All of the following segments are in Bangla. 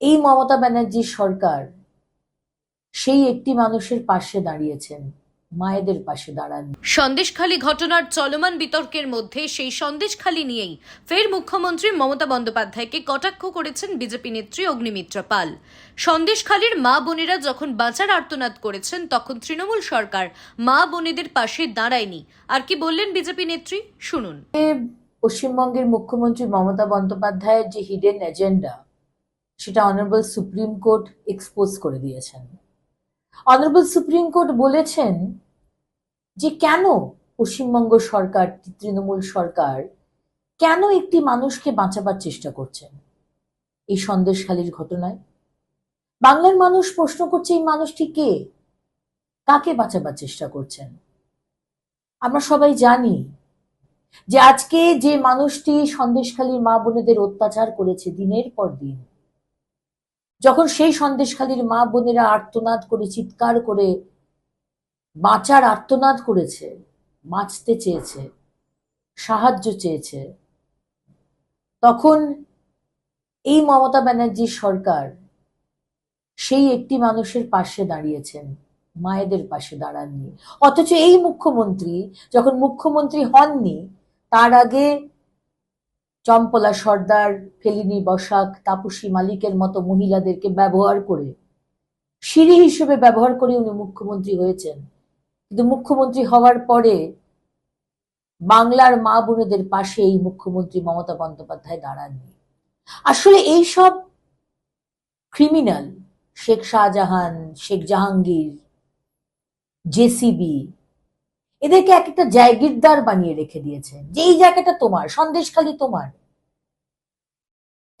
এই মমতা ব্যানার্জির সরকার সেই একটি মানুষের পাশে দাঁড়িয়েছেন মায়েদের পাশে দাঁড়ান। সন্দেশখালী ঘটনার চলমান বিতর্কের মধ্যে সেই সন্দেশখালী নিয়েই ফের মুখ্যমন্ত্রী মমতা বন্দ্যোপাধ্যায়কে কটাক্ষ করেছেন বিজেপি নেত্রী অগ্নিমিত্রা পাল। সন্দেশখালীর মা বোনেরা যখন বাঁচার আর্তনাদ করেছেন তখন তৃণমূল সরকার মা বোনেদের পাশে দাঁড়ায়নি। আর কি বললেন বিজেপি নেত্রী? শুনুন। পশ্চিমবঙ্গের মুখ্যমন্ত্রী মমতা বন্দ্যোপাধ্যায়ের যে হিডেন এজেন্ডা সেটা অনারেবল সুপ্রিম কোর্ট এক্সপোজ করে দিয়েছেন। অনারেবল সুপ্রিম কোর্ট বলেছেন যে কেন পশ্চিমবঙ্গ সরকার, তৃণমূল সরকার কেন একটি মানুষকে বাঁচাবার চেষ্টা করছেন? এই সন্দেশখালীর ঘটনায়। বাংলার মানুষ প্রশ্ন করছে, এই মানুষটি কে? কাকে বাঁচাবার চেষ্টা করছেন? আমরা সবাই জানি যে আজকে যে মানুষটি সন্দেশখালীর মা বোনেদের অত্যাচার করেছে দিনের পর দিন যখন সেই সন্দেশখালীর মা বোনেরা আর্তনাদ করে, চিৎকার করে, বাঁচার আর্তনাদ করেছে, বাঁচতে চেয়েছে, সাহায্য চেয়েছে, তখন এই মমতা ব্যানার্জির সরকার সেই একটি মানুষের পাশে দাঁড়িয়েছেন, মায়েদের পাশে দাঁড়াননি। অথচ এই মুখ্যমন্ত্রী যখন মুখ্যমন্ত্রী হননি, তার আগে চম্পলা, সর্দার, ফেলিনি, বসাক, তাপসী মালিকের মতো মহিলাদেরকে ব্যবহার করে, সিঁড়ি হিসেবে ব্যবহার করে উনি মুখ্যমন্ত্রী হয়েছেন। কিন্তু মুখ্যমন্ত্রী হওয়ার পরে বাংলার মা বোনেদের পাশে এই মুখ্যমন্ত্রী মমতা বন্দ্যোপাধ্যায় দাঁড়াননি। আসলে এই সব ক্রিমিনাল শেখ শাহজাহান, শেখ জাহাঙ্গীর জেসিবি এদেরকে এক একটা জায়গিরদার বানিয়ে রেখে দিয়েছে। যে এই জায়গাটা তোমার সন্দেশখালি তোমার।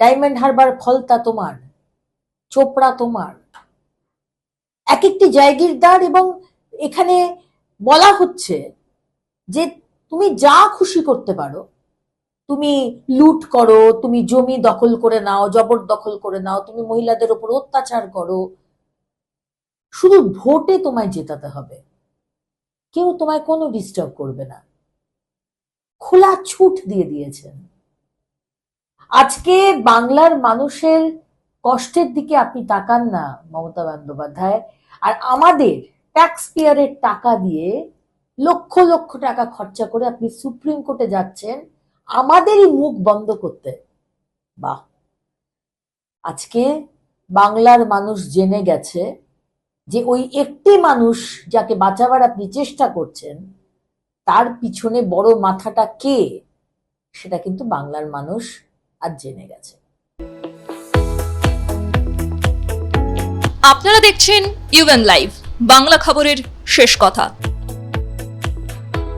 ডায়মন্ড হারবার ফলতা তোমার, চোপড়া তোমার। এক একটি জায়গিরদার এবং এখানে বলা হচ্ছে যে তুমি যা খুশি করতে পারো, তুমি লুট করো, তুমি জমি দখল করে নাও জবরদখল করে নাও, তুমি মহিলাদের উপর অত্যাচার করো। শুধু ভোটে তোমায় জেতাতে হবে। কেউ তোমায় কোনো ডিস্টার্ব করবে না। খোলা ছুট দিয়ে দিয়েছেন। আজকে বাংলার মানুষের কষ্টের দিকে আপনি তাকান না, মমতা বন্দ্যোপাধ্যায়। আর আমাদের ট্যাক্স পেয়ারের টাকা দিয়ে লক্ষ লক্ষ টাকা খরচা করে আপনি সুপ্রিম কোর্টে যাচ্ছেন, আমাদেরই মুখ বন্ধ করতে। বাহ! আজকে বাংলার মানুষ জেনে গেছে যে ওই একটি মানুষ যাকে বাঁচাবার আপনি চেষ্টা করছেন, তার পিছনে বড় মাথাটা কে, সেটা কিন্তু বাংলার মানুষ আজ জেনে গেছে। আপনারা দেখছেন ইউএন লাইভ বাংলা খবরের শেষ কথা।